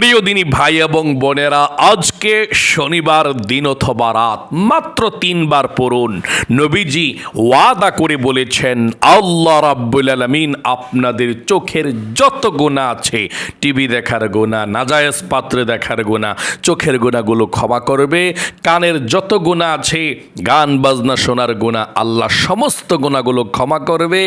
প্রিয় দিনী ভাই এবং বোনেরা, আজকে শনিবার দিন অথবা রাত, মাত্র তিনবার পড়ুন। নবীজি ওয়াদা করে বলেছেন, আল্লাহ রাব্বুল আলামিন আপনাদের চোখের যত গুণা আছে, টিভি দেখার গোনা নাজায়েজ পাত্রে দেখার গোনা চোখের গোনাগুলো ক্ষমা করবে। কানের যত গুণা আছে, গান, বাজনা শোনার গোনা আল্লাহ সমস্ত গোনাগুলো ক্ষমা করবে।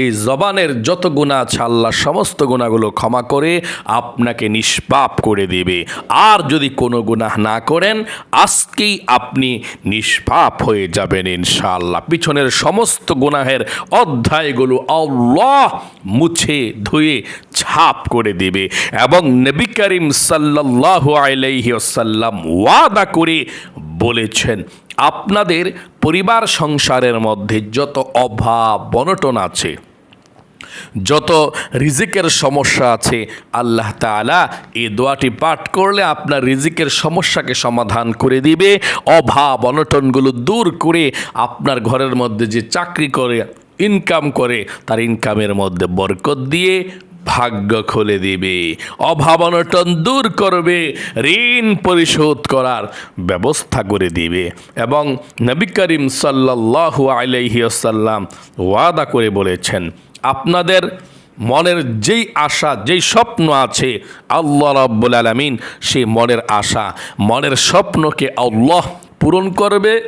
এই জবানের যত গুণা আছে, আল্লাহ সমস্ত গুণাগুলো ক্ষমা করে আপনাকে নিষ্পাপ করে দেবে। আর যদি কোনো গুনাহ না করেন, আজকেই আপনি নিষ্পাপ হয়ে যাবেন ইনশাআল্লাহ। পিছনের সমস্ত গুনাহের অধ্যায়গুলো আল্লাহ মুছে ধুয়ে ছাপ করে দেবে এবং নবী করিম সাল্লাল্লাহু আলাইহি ওয়াসাল্লাম ওয়াদা করে বলেছেন, আপনাদের পরিবার সংসারের মধ্যে যত অভাব, বনটন আছে যত রিজিকের সমস্যা আছে, আল্লাহ তাআলা এই দোয়াটি পাঠ করলে আপনার রিজিকের সমস্যাকে সমাধান করে দিবে, অভাব অনটনগুলো দূর করে আপনার ঘরের মধ্যে যে চাকরি করে ইনকাম করে, তার ইনকামের মধ্যে বরকত দিয়ে ভাগ্য খুলে দিবে, অভাব অনটন দূর করবে, ঋণ পরিশোধ করার ব্যবস্থা করে দিবে এবং নবী করিম সাল্লাল্লাহু আলাইহি ওয়াদা করে বলেছেন আপনাদের মনের যেই আশা, যেই স্বপ্ন আছে আল্লাহ রাব্বুল আলামিন, সেই মনের আশা, মনের স্বপ্নকে আল্লাহ পূরণ করবে।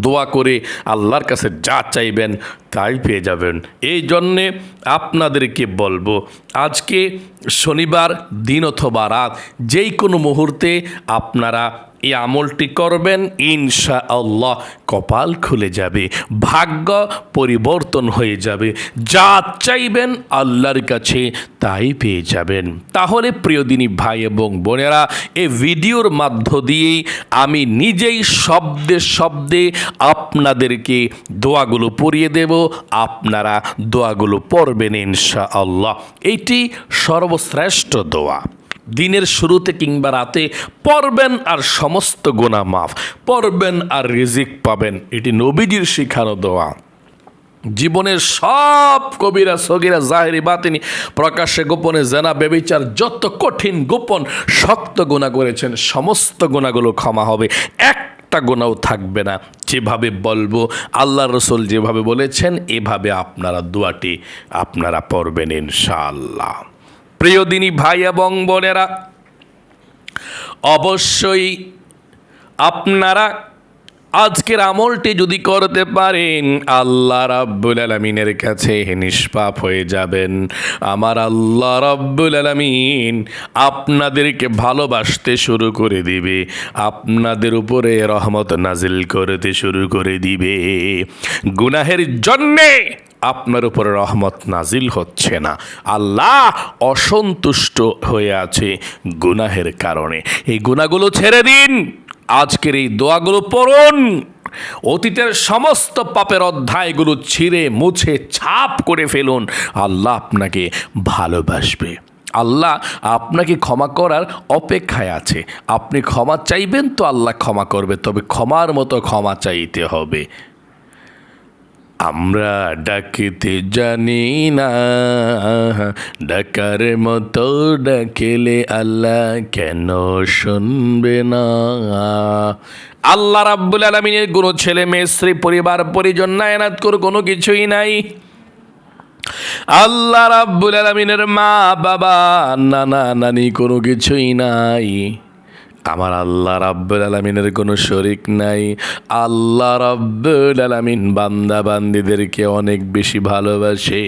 দোয়া করে আল্লাহর কাছে যা চাইবেন তাই পেয়ে যাবেন। এই জন্যে আপনাদেরকে বলব, আজকে শনিবার, দিন অথবা রাত যেই কোনো মুহূর্তে আপনারা এই আমলটি করবেন ইনশা আল্লাহ কপাল খুলে যাবে, ভাগ্য পরিবর্তন হয়ে যাবে যা চাইবেন আল্লাহর কাছে তাই পেয়ে যাবেন। তাহলে প্রিয়দিনী ভাই এবং বোনেরা, এই ভিডিওর মাধ্য দিয়েই আমি নিজেই শব্দে শব্দে আপনাদেরকে দোয়াগুলো পড়িয়ে দেব, আপনারা দোয়াগুলো পড়বেন ইনশা আল্লাহ এটি সর্বশ্রেষ্ঠ দোয়া। দিনের শুরুতে কিংবা রাতে পড়বেন আর সমস্ত গোনা মাফ। পড়বেন আর রিজিক পাবেন। এটি নবীজির শিখানো দোয়া। জীবনের সব কবিরা, সগিরা, জাহেরি, বাতিনি প্রকাশ্যে গোপনে জেনা, বেবিচার, যত কঠিন গোপন, শক্ত গোনা করেছেন, সমস্ত গোনাগুলো ক্ষমা হবে। একটা গোনাও থাকবে না। যেভাবে বলব, আল্লাহ রসুল যেভাবে বলেছেন, এভাবে আপনারা দোয়াটি আপনারা পড়বেন ইনশাআল্লাহ। প্রিয় দিনী ভাই এবং বোনেরা, অবশ্যই আপনারা আজকের আমলটি যদি করতে পারেন, আল্লাহ রাব্বুল আলমিনের কাছে নিষ্পাপ হয়ে যাবেন। আমার আল্লাহ রাব্বুল আলমিন আপনাদেরকে ভালোবাসতে শুরু করে দিবে, আপনাদের উপরে রহমত নাজিল করতে শুরু করে দিবে। গুনাহের জন্যে আপনার উপরে রহমত নাজিল হচ্ছে না। আল্লাহ অসন্তুষ্ট হয়ে আছে গুনাহের কারণে। এই গুনাহগুলো ছেড়ে দিন। আজকের এই দোয়াগুলো পড়ুন। অতীতের সমস্ত পাপের অধ্যায়গুলো ছিঁড়ে, মুছে, ছাপ করে ফেলুন। আল্লাহ আপনাকে ভালোবাসবে। আল্লাহ আপনাকে ক্ষমা করার অপেক্ষায় আছে। আপনি ক্ষমা চাইবেন তো আল্লাহ ক্ষমা করবে, তবে ক্ষমার মতো ক্ষমা চাইতে হবে। আমরা ডাকিতে জানি না। ডাকার মতো ডাকেলে আল্লাহ কেন শুনবে না? আল্লাহ রাব্বুল আলমিনের কোনো ছেলে, মেয়ে, স্ত্রী, পরিবার, পরিজন নায়নাত করে কোনো কিছুই নাই। আল্লাহ রাব্বুল আলমিনের মা বাবা নানা নানি কোনো কিছুই নাই। আমার আল্লাহ রাব্বুল আলমিনের কোনো শরিক নাই। আল্লাহ রাব্বুল আলমিন বান্দা বান্দিদেরকে অনেক বেশি ভালোবাসে।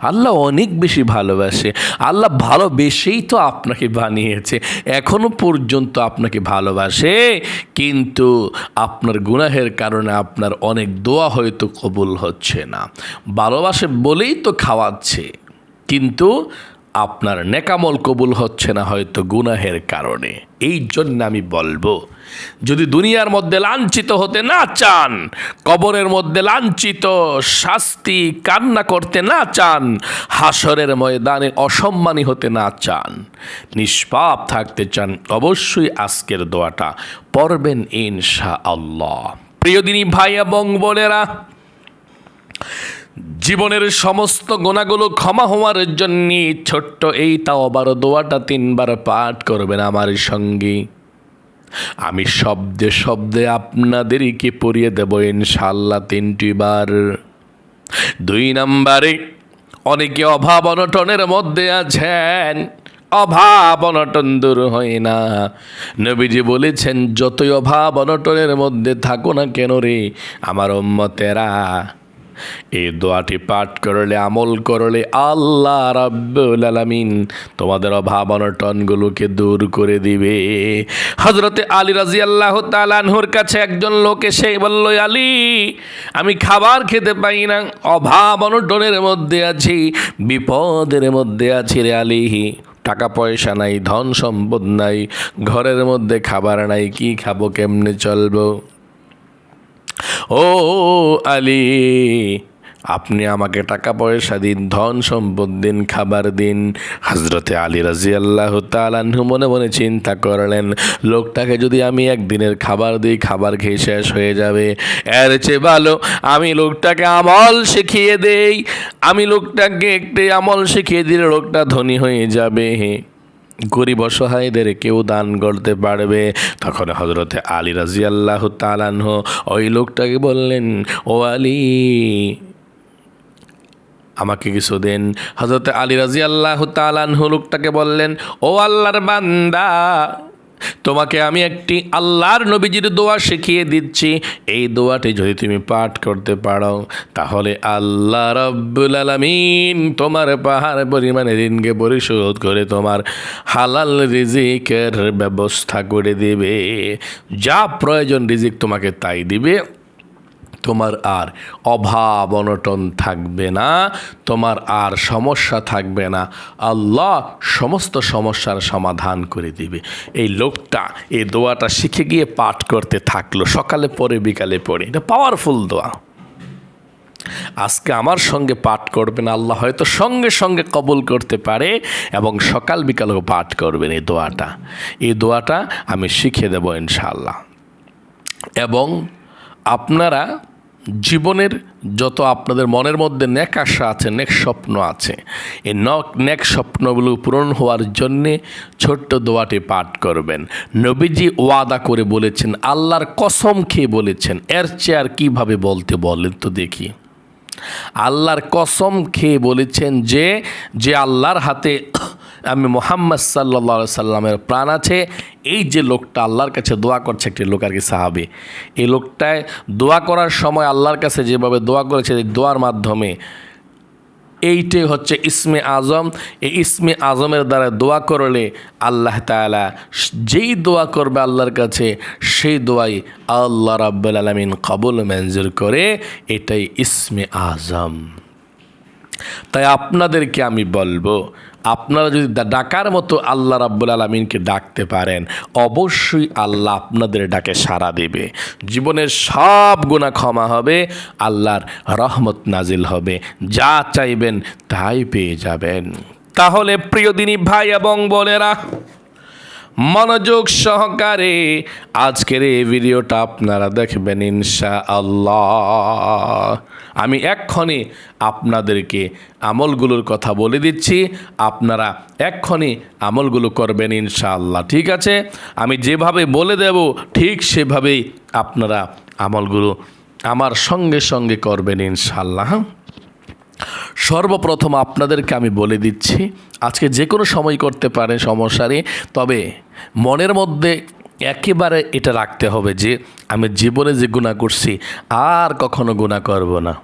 আল্লাহ অনেক বেশি ভালোবাসে। আল্লাহ ভালোবেসেই তো আপনাকে বানিয়েছে। এখনও পর্যন্ত আপনাকে ভালোবাসে। কিন্তু আপনার গুনাহের কারণে আপনার অনেক দোয়া হয়তো কবুল হচ্ছে না। ভালোবাসে বলেই তো খাওয়াচ্ছে। কিন্তু আপনার নেকামল কবুল হচ্ছে না হয়তো গুনাহের কারণে। এই জন্য আমি বলব, যদি দুনিয়ার মধ্যে লাঞ্ছিত হতে না চান, কবরের মধ্যে লাঞ্ছিত, শাস্তি, কান্না করতে না চান হাসরের ময়দানে অসম্মানী হতে না চান, নিষ্পাপ থাকতে চান, অবশ্যই আজকের দোয়াটা পড়বেন ইনশা আল্লাহ প্রিয় দিনী ভাই এবং বোনেরা জীবনের সমস্ত গোনাগুলো ক্ষমা হওয়ার জন্য ছোট্ট এই তাও আবার দোয়াটা তিনবার পাঠ করবেন আমার সঙ্গে। আমি শব্দে শব্দে আপনাদেরকে পড়িয়ে দেব ইনশাল্লাহ তিনটি বার দুই নম্বরে, অনেকে অভাব অনটনের মধ্যে আছেন, অভাব অনটন দূর হয় না। নবীজি বলেছেন, যতই অভাব অনটনের মধ্যে থাকো না কেন রে, আমার উম্মতেরা এই দোয়াটি পাঠ করলে, আমল করলে আল্লাহ রাব্বুল আলামিন তোমাদের অভাব অনটনগুলোকে দূর করে দিবে। হজরতে আলী রাজি আল্লাহ তালানহুর কাছে একজন লোক এসে বলল, আলী, আমি খাবার খেতে পাই না, অভাব অনটনের মধ্যে আছি, বিপদের মধ্যে আছি রে আলী। টাকা পয়সা নাই, ধন সম্পদ নাই, ঘরের মধ্যে খাবার নাই, কি খাব, কেমনে চলবো? ও আলী, আপনি আমাকে টাকা পয়সা দিন, ধন সম্পদ দিন, খাবার দিন। হজরতে আলী রাজি আল্লাহ তালাহু মনে মনে চিন্তা করলেন, লোকটাকে যদি আমি একদিনের খাবার দিই, খাবার খেয়ে শেষ হয়ে যাবে। এর চেয়ে ভালো আমি লোকটাকে আমল শিখিয়ে দেই। আমি লোকটাকে একটি আমল শিখিয়ে দিলে লোকটা ধনী হয়ে যাবে। গরিব অসহায়দের কেউ দান করতে পারবে। তখন হজরতে আলী রাজি আল্লাহ তালানহ ওই লোকটাকে বললেন, ও আলী, আমাকে কিছু দেন। হজরতে আলী রাজি আল্লাহ তালানহু লোকটাকে বললেন, ও আল্লাহর বান্দা তোমাকে আমি একটি আল্লাহর নবীজির দোয়া শিখিয়ে দিচ্ছি। এই দোয়াটি যদি তুমি পাঠ করতে পারো, তাহলে আল্লাহ রব্বুল আলমিন তোমার পাহাড় পরিমাণে ঋণকে পরিশোধ করে তোমার হালাল রিজিকের ব্যবস্থা করে দেবে। যা প্রয়োজন রিজিক তোমাকে তাই দিবে। তোমার আর অভাব অনটন থাকবে না, তোমার আর সমস্যা থাকবে না। আল্লাহ সমস্ত সমস্যার সমাধান করে দিবে। এই লোকটা এই দোয়াটা শিখে গিয়ে পাঠ করতে থাকল, সকালে পরে বিকালে পড়ে। এটা পাওয়ারফুল দোয়া। আজকে আমার সঙ্গে পাঠ করবেন, আল্লাহ হয়তো সঙ্গে সঙ্গে কবুল করতে পারে এবং সকাল, বিকালেও পাঠ করবেন এই দোয়াটা। এই দোয়াটা আমি শিখে দেবো ইনশাআল্লাহ। এবং আপনারা জীবনের যত আপনাদের মনের মধ্যে নেক আশা আছে, নেক স্বপ্ন আছে, এই নক, নেক স্বপ্নগুলো পূরণ হওয়ার জন্যে ছোট্ট দোয়াটি পাঠ করবেন। নবীজি ওয়াদা করে বলেছেন, আল্লাহর কসম খেয়ে বলেছেন, এর চেয়ে আর কীভাবে বলতে বলেন তো দেখি। আল্লাহর কসম খেয়ে বলেছেন যে যে আল্লাহর হাতে আমি মোহাম্মদ সাল্লা সাল্লামের প্রাণ আছে। এই যে লোকটা আল্লাহর কাছে দোয়া করছে একটি লোক আর কি সাহাবি। এই লোকটায় দোয়া করার সময় আল্লাহর কাছে যেভাবে দোয়া করেছে এই দোয়ার মাধ্যমে, এইটাই হচ্ছে ইসমে আজম। এই ইসমে আজমের দ্বারা দোয়া করলে আল্লাহ তালা যেই দোয়া করবে আল্লাহর কাছে, সেই দোয়াই আল্লাহ রাব্বুল আলমিন কবুল মঞ্জুর করে। এটাই ইসমে আজম। তাই আপনাদেরকে আমি বলব আপনারা যদি ডাকার মতো আল্লাহ রাব্বুল আলমিনকে ডাকতে পারেন, অবশ্যই আল্লাহ আপনাদের ডাকে সাড়া দেবে। জীবনের সব গুণা ক্ষমা হবে, আল্লাহর রহমত নাজিল হবে। যা চাইবেন তাই পেয়ে যাবেন। তাহলে প্রিয় দিনী ভাই এবং বোনেরা, মনোযোগ সহকারে আজকের এই ভিডিওটা আপনারা দেখবেন ইনশা আল্লাহ আমি এক্ষণে আপনাদেরকে আমলগুলোর কথা বলে দিচ্ছি। আপনারা এক্ষণে আমলগুলো করবেন ইনশাআল্লাহ। ঠিক আছে? আমি যেভাবে বলে দেব, ঠিক সেভাবেই আপনারা আমলগুলো আমার সঙ্গে সঙ্গে করবেন ইনশাআল্লাহ। হ্যাঁ? সর্বপ্রথম আপনাদেরকে আমি বলে দিচ্ছি, আজকে যে কোনো সময় করতে পারে সমস্যা তবে মনের মধ্যে একেবারে এটা রাখতে হবে যে আমি জীবনে যে গুণা করছি, আর কখনো গুণা করব না।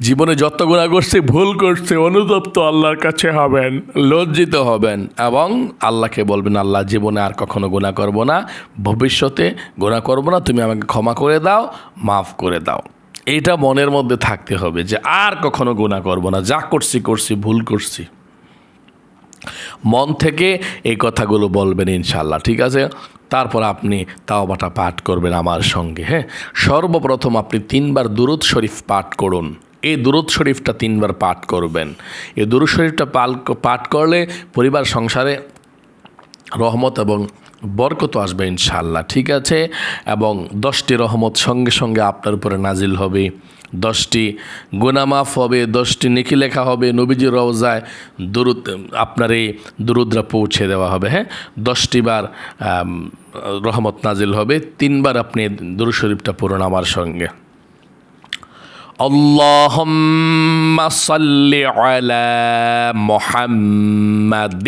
জীবনে যত গুণা করছে, ভুল করছে, অনুতপ্ত আল্লাহর কাছে হবেন, লজ্জিত হবেন, এবং আল্লাহকে বলবেন, আল্লাহ, জীবনে আর কখনো গুণা করব না, ভবিষ্যতে গুণা করব না, তুমি আমাকে ক্ষমা করে দাও, মাফ করে দাও। এইটা মনের মধ্যে থাকতে হবে যে আর কখনো গুণা করব না, যা করছি করছি, ভুল করছি। মন থেকে এই কথাগুলো বলবেন ইনশাল্লাহ ঠিক আছে? তারপর আপনি তাওবাটা পাঠ করবেন আমার সঙ্গে হ্যাঁ? সর্বপ্রথম আপনি তিনবার দুরুদ শরীফ পাঠ করুন। এই দুরুদ শরীফটা তিনবার পাঠ করবেন। এই দুরুদ শরীফটা পাঠ করলে পরিবার সংসারে রহমত এবং বরকত আসবে ইনশাল্লাহ ঠিক আছে এবং দশটি রহমত সঙ্গে সঙ্গে আপনার উপরে নাজিল হবে দশটি গুনামাফ হবে দশটি নেকি লেখা হবে নবীজির রওজায় দুরুদ আপনার এই দুরুদরা পৌঁছে দেওয়া হবে হ্যাঁ দশটি বার আম, রহমত নাজিল হবে তিনবার আপনি দুরু শরীফটা পড়ুন আমার সঙ্গে اللهم صل على محمد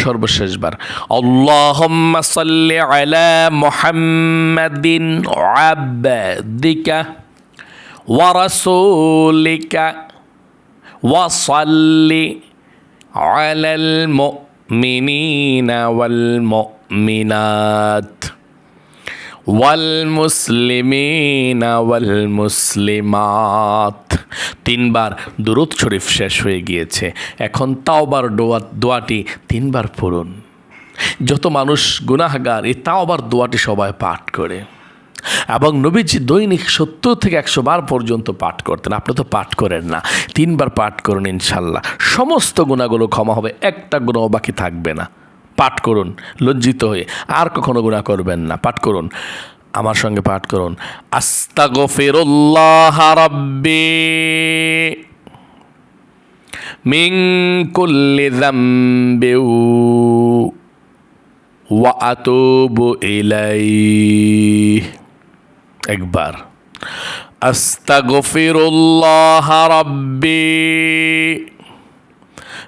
সর্বশেষবার আল্লাহুম্মা সাল্লি আলা মুহাম্মাদিন আবদিকা ওয়া রাসূলিকা ওয়া সাল্লি আলাল মুমিনিনা ওয়াল মুমিনাত ওয়ালমুসলিমিনা ওয়ালমুসলিমাত। তিনবার দুরুদ শরীফ শেষ হয়ে গিয়েছে। এখন তাওবার ডোয়া দোয়াটি তিনবার পড়ুন। যত মানুষ গুনাহগার, এই তাওবার দোয়াটি সবাই পাঠ করে। এবং নবীজি দৈনিক সত্তর থেকে একশো বার পর্যন্ত পাঠ করতেন। আপনি তো পাঠ করেন না। তিনবার পাঠ করুন ইনশাল্লাহ। সমস্ত গুণাগুলো ক্ষমা হবে, একটা গুণও বাকি থাকবে না। পাঠ করুন, লজ্জিত হয়ে। আর কখনো গুণা করবেন না, পাঠ করুন। আমার সঙ্গে পাঠ করুন। আস্তাগফিরুল্লাহ রাব্বি মিন কুল্লি যামবি ওয়া আতুবু ইলাইহি। একবার। আস্তাগফিরুল্লাহ রাব্বি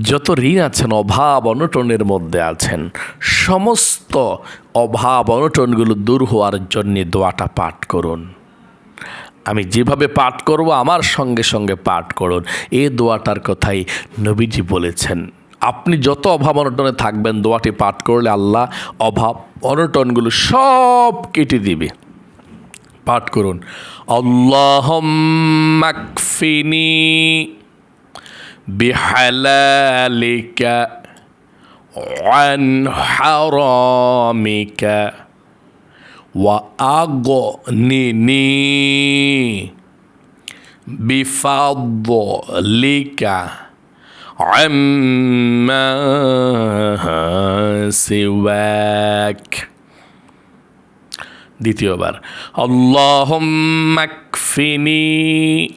যত ঋণ আছেন, অভাব অনটনের মধ্যে আছেন, সমস্ত অভাব অনটনগুলো দূর হওয়ার জন্যে দোয়াটা পাঠ করুন। আমি যেভাবে পাঠ করব, আমার সঙ্গে সঙ্গে পাঠ করুন। এ দোয়াটার কথাই নবীজি বলেছেন। আপনি যত অভাব অনটনে থাকবেন, দোয়াটি পাঠ করলে আল্লাহ অভাব অনটনগুলো সব কেটে দিবে। পাঠ করুন আল্লাহ মাকফিনি بحلالك عن حرامك وأغنني بفضلك عما سواك দ্বিতীয়বার اللهم اكفني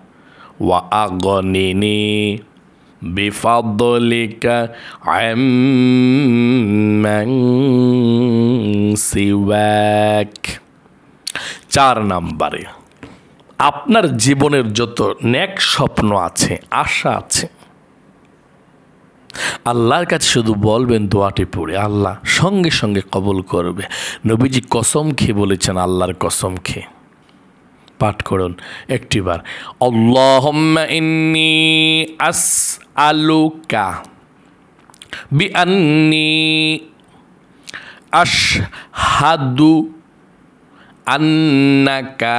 وأغنني بفضلك عمن سواك চার নাম্বারে আপনার জীবনের যত ন্যাক স্বপ্ন আছে আশা আছে আল্লাহর কাছে শুধু বলবেন দোয়াটি পড়ে আল্লাহ সঙ্গে সঙ্গে কবল করবে নবীজি কসম খেয়ে বলেছেন আল্লাহর কসম খেয়ে পাঠ করুন একটিবার। আল্লাহুম্মা ইন্নি আস আলুকা বিআন্নি আশহাদু আন্নাকা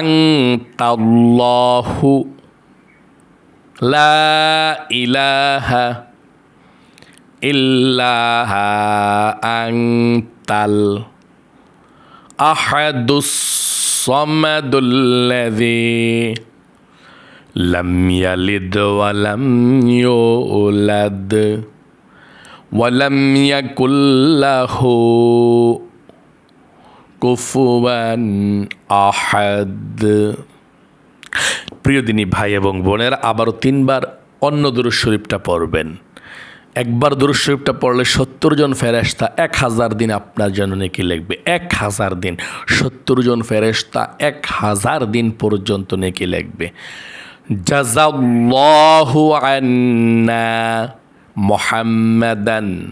আংতাল্লাহু লা ইলাহা ইল্লাহা আংতাল আহাদুস সামাদুল্লাযী লাম ইয়ালিদ ওয়া লাম ইউলাদ ওয়ালাম ইয়াকুল্লাহু কুফুয়ান আহাদ প্রিয় দিনী ভাই এবং বোনেরা, আবারও তিনবার অন্য দুরুজ শরীফটা পড়বেন। একবার দুরুজ শরীফটা পড়লে সত্তর জন ফেরেস্তা এক হাজার দিন আপনার জন্য নেকি লিখবে। এক হাজার দিন। সত্তর জন ফেরেস্তা এক হাজার দিন পর্যন্ত নেকি লিখবে। জাজাল্লাহু আন্না মোহাম্মদান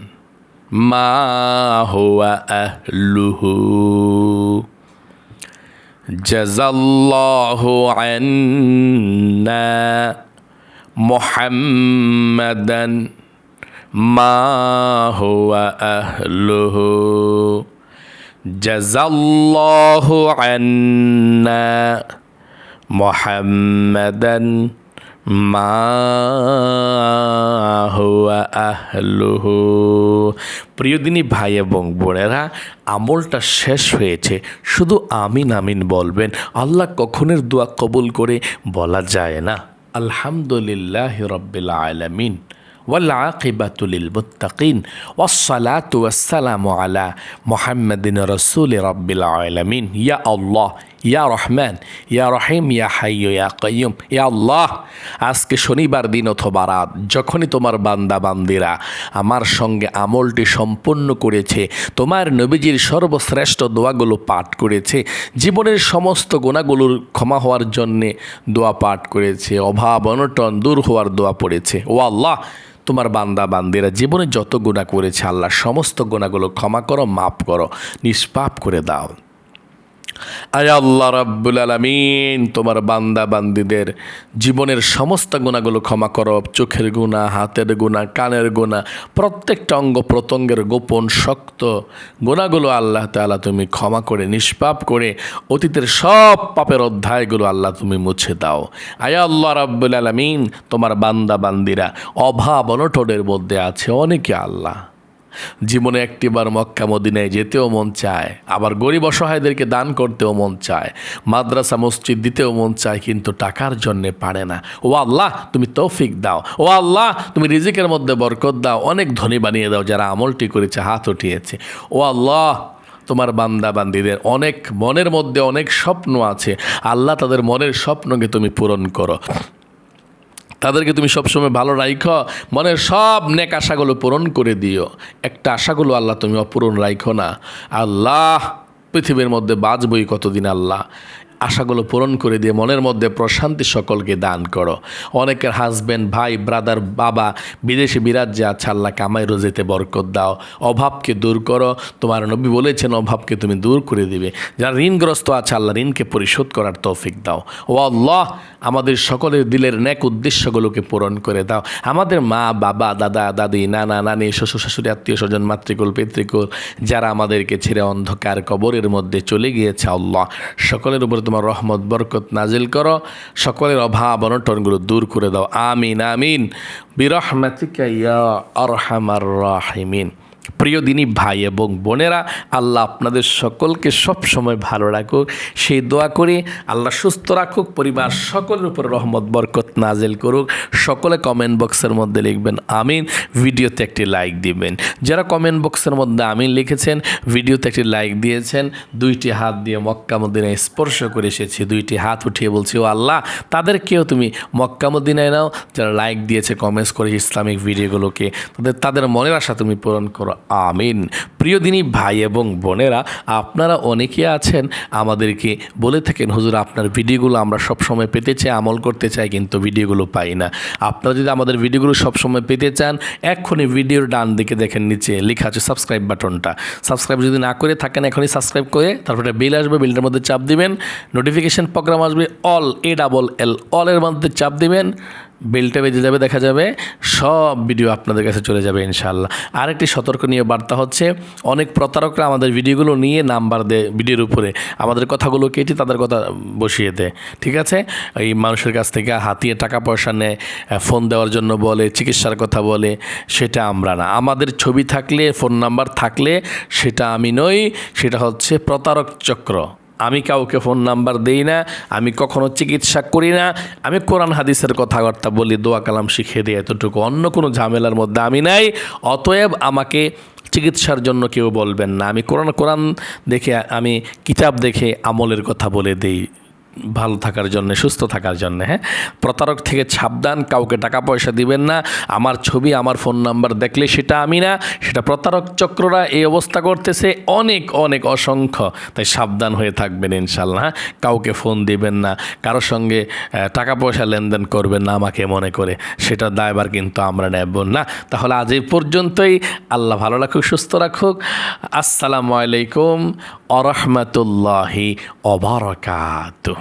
আন্না মোহাম্মদান মা হুয়া আহলুহু। প্রিয়দিনী ভাই এবং বোনেরা, আমলটা শেষ হয়েছে। শুধু আমিন আমিন বলবেন, আল্লাহ কখনের দোয়া কবুল করে বলা যায় না। আলহামদুলিল্লাহ রব্বিল আলামিন। আলা ইয়া রহমান ইয়া ইয়া আজকে শনিবার দিন অথবা রাত, যখনই তোমার বান্দা, বান্দিরা আমার সঙ্গে আমলটি সম্পন্ন করেছে, তোমার নবীজির সর্বশ্রেষ্ঠ দোয়াগুলো পাঠ করেছে, জীবনের সমস্ত গোনাগুলোর ক্ষমা হওয়ার জন্যে দোয়া পাঠ করেছে, অভাব অনটন দূর হওয়ার দোয়া পড়েছে। ও আল্লাহ তোমার বান্দা বান্দিরা জীবনে যত গুণা করেছে, আল্লাহ সমস্ত গুণাগুলো ক্ষমা করো, মাফ করো, নিষ্পাপ করে দাও। আয় আল্লাহ রাব্বুল আলামিন, তোমার বান্দা বান্দিদের জীবনের সমস্ত গুণাগুলো ক্ষমা করো। চোখের গুণা, হাতের গুণা, কানের গুণা, প্রত্যেকটা অঙ্গ প্রত্যঙ্গের গোপন, শক্ত গুণাগুলো আল্লাহ তাআলা তুমি ক্ষমা করে, নিষ্পাপ করে অতীতের সব পাপের অধ্যায়গুলো আল্লাহ তুমি মুছে দাও। আয় আল্লাহ রাব্বুল আলামিন, তোমার বান্দা বান্দিরা অভাব, অনটনের মধ্যে আছে অনেকে আল্লাহ। জীবনে একটিবার মক্কা মদিনায় যেতেও মন চায়, আবার গরিব অসহায়দেরকে দান করতেও মন চায়, মাদ্রাসা, মসজিদ দিতেও মন চায়, কিন্তু টাকার জন্যে পারে না। ও আল্লাহ, তুমি তৌফিক দাও। ও আল্লাহ, তুমি রিজিকের মধ্যে বরকত দাও। অনেক ধনী বানিয়ে দাও যারা আমলটি করেছে, হাত উঠিয়েছে। ও আল্লাহ, তোমার বান্দা বান্দিদের অনেক মনের মধ্যে অনেক স্বপ্ন আছে। আল্লাহ তাদের মনের স্বপ্নকে তুমি পূরণ করো। তাদেরকে তুমি সবসময় ভালো রাইখো, মনের সব নেক আশাগুলো পূরণ করে দিও। একটা আশাগুলো আল্লাহ তুমি অপূরণ রাইখো না। আল্লাহ, পৃথিবীর মধ্যে বাজবই কতদিন আল্লাহ। আশাগুলো পূরণ করে দিয়ে মনের মধ্যে প্রশান্তি সকলকে দান করো। অনেকের হাজব্যান্ড ভাই ব্রাদার বাবা, বিদেশে বিরাট যে আছে, আল্লাহ কামাই রোজেতে বরকত দাও। অভাবকে দূর করো। তোমার নবী বলেছেন, অভাবকে তুমি দূর করে দিবে। যারা ঋণগ্রস্ত আছে, আল্লাহ ঋণকে পরিশোধ করার তৌফিক দাও। ও আল্লাহ, আমাদের সকলের দিলের ন্যাক উদ্দেশ্যগুলোকে পূরণ করে দাও। আমাদের মা, বাবা, দাদা, দাদি, নানা, নানি, শ্বশুর, শাশুড়ি, আত্মীয় স্বজন, মাতৃকুল, পিতৃকুল, যারা আমাদেরকে ছেড়ে অন্ধকার কবরের মধ্যে চলে গিয়েছে, আল্লাহ, সকলের উপরে তোমার রহমত, বরকত নাজিল করো। সকলের অভাব, অনটনগুলো দূর করে দাও। আমিন আমিন। বিরহমাতিকা ইয়া আরহামার রাহিমিন। প্রিয় দিনী ভাই এবং বোনেরা, আল্লাহ আপনাদের সকলকে সব সময় ভালো রাখুক। সেই দোয়া করি আল্লাহ সুস্থ রাখুক, পরিবার সকলের উপর রহমত, বরকত নাজেল করুক। সকলে কমেন্ট বক্সের মধ্যে লিখবেন, আমিন। ভিডিওতে একটি লাইক দিবেন। যারা কমেন্ট বক্সের মধ্যে আমিন লিখেছেন, ভিডিওতে একটি লাইক দিয়েছেন, দুইটি হাত দিয়ে মক্কা মদিনায় স্পর্শ করে এসেছি। দুইটি হাত উঠিয়ে বলছি, ও আল্লাহ, তাদেরকেও তুমি মক্কা মদিনায় নাও। যারা লাইক দিয়েছে কমেন্টস করে ইসলামিক ভিডিওগুলোকে তাদের তাদের মনের আশা তুমি পূরণ করো। আমিন। প্রিয় দিনী ভাই এবং বোনেরা, আপনারা অনেকে আছেন আমাদেরকে বলে থাকেন, হুজুর, আপনার ভিডিওগুলো আমরা সবসময় পেতে চাই, আমল করতে চাই, কিন্তু ভিডিওগুলো পাই না। আপনারা যদি আমাদের ভিডিওগুলো সবসময় পেতে চান, এক্ষুনি ভিডিওর ডান দিকে দেখেন নিচে লেখা আছে সাবস্ক্রাইব বাটনটা। সাবস্ক্রাইব যদি না করে থাকেন, এখনই সাবস্ক্রাইব করে তারপরে বিল আসবে, বিলটার মধ্যে চাপ দিবেন। নোটিফিকেশন প্রোগ্রাম আসবে, অল, এ ডাবল এল, অলের মধ্যে চাপ দিবেন। বেলটা বেজে যাবে, দেখা যাবে সব ভিডিও আপনাদের কাছে চলে যাবে ইনশাল্লাহ আরেকটি সতর্কনীয় বার্তা হচ্ছে, অনেক প্রতারকরা আমাদের ভিডিওগুলো নিয়ে নাম্বার দেয় ভিডিওর উপরে। আমাদের কথাগুলো কেটে তাদের কথা বসিয়ে দেয়, ঠিক আছে? এই মানুষের কাছ থেকে হাতিয়ে টাকা পয়সা নেয় ফোন দেওয়ার জন্য বলে, চিকিৎসার কথা বলে, সেটা আমরা না। আমাদের ছবি থাকলে ফোন নাম্বার থাকলে, সেটা আমি নই, সেটা হচ্ছে প্রতারক চক্র। আমি কাউকে ফোন নাম্বার দেই না, আমি কখনো চিকিৎসা করি না, আমি কোরআন হাদিসের কথাবার্তা বলি, দোয়া কালাম শিখে দিই এতটুকু। অন্য কোনো ঝামেলার মধ্যে আমি নাই, অতএব আমাকে চিকিৎসার জন্য কেউ বলবেন না। আমি কোরআন কোরআন দেখে, আমি কিতাব দেখে আমলের কথা বলে দেই। ভালো থাকার জন্য, সুস্থ থাকার জন্য হ্যাঁ? প্রতারক থেকে সাবধান, কাউকে টাকা পয়সা দিবেন না। আমার ছবি, আমার ফোন নাম্বার দেখলে সেটা আমি না। সেটা প্রতারক চক্ররা এই অবস্থা করতেছে অনেক অনেক অসংখ্য। তাই সাবধান হয়ে থাকবেন ইনশাল্লাহ হ্যাঁ? কাউকে ফোন দিবেন না। কারোর সঙ্গে টাকা পয়সা লেনদেন করবেন না আমাকে মনে করে। সেটা দায়বার কিন্তু আমরা নেব না। তাহলে আজ এই পর্যন্তই। আল্লাহ ভালো রাখুক, সুস্থ রাখুক। আসসালামু আলাইকুম আরহামতুল্লাহি অবরকাত